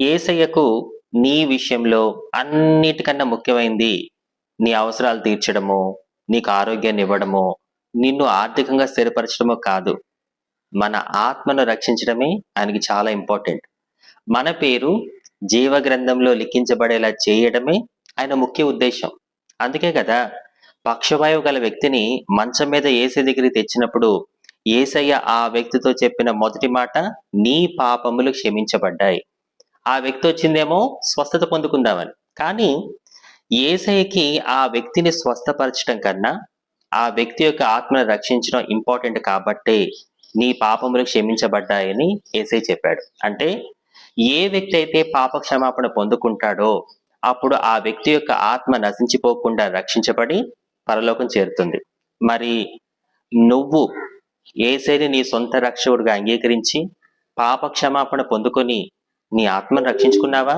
ఏసయ్యకు నీ విషయంలో అన్నిటికన్నా ముఖ్యమైనది నీ అవసరాలు తీర్చడము నీకు ఆరోగ్యాన్ని ఇవ్వడము నిన్ను ఆర్థికంగా స్థిరపరచడము కాదు. మన ఆత్మను రక్షించడమే ఆయనకి చాలా ఇంపార్టెంట్. మన పేరు జీవ గ్రంథంలో లిఖించబడేలా చేయడమే ఆయన ముఖ్య ఉద్దేశం. అందుకే కదా పక్షవాయువు గల వ్యక్తిని మంచం మీద ఏసై దగ్గరికి తెచ్చినప్పుడు ఏసయ్య ఆ వ్యక్తితో చెప్పిన మొదటి మాట నీ పాపములు క్షమించబడ్డాయి. ఆ వ్యక్తి వచ్చిందేమో స్వస్థత పొందుకుందామని. కానీ ఏసైకి ఆ వ్యక్తిని స్వస్థపరచడం కన్నా ఆ వ్యక్తి యొక్క ఆత్మను రక్షించడం ఇంపార్టెంట్ కాబట్టే నీ పాపములు క్షమించబడ్డాయని ఏసై చెప్పాడు. అంటే ఏ వ్యక్తి అయితే పాప క్షమాపణ పొందుకుంటాడో అప్పుడు ఆ వ్యక్తి యొక్క ఆత్మ నశించిపోకుండా రక్షించబడి పరలోకం చేరుతుంది. మరి నువ్వు ఏసైని నీ సొంత రక్షకుడిగా అంగీకరించి పాప క్షమాపణ పొందుకొని నీ ఆత్మను రక్షించుకున్నావా?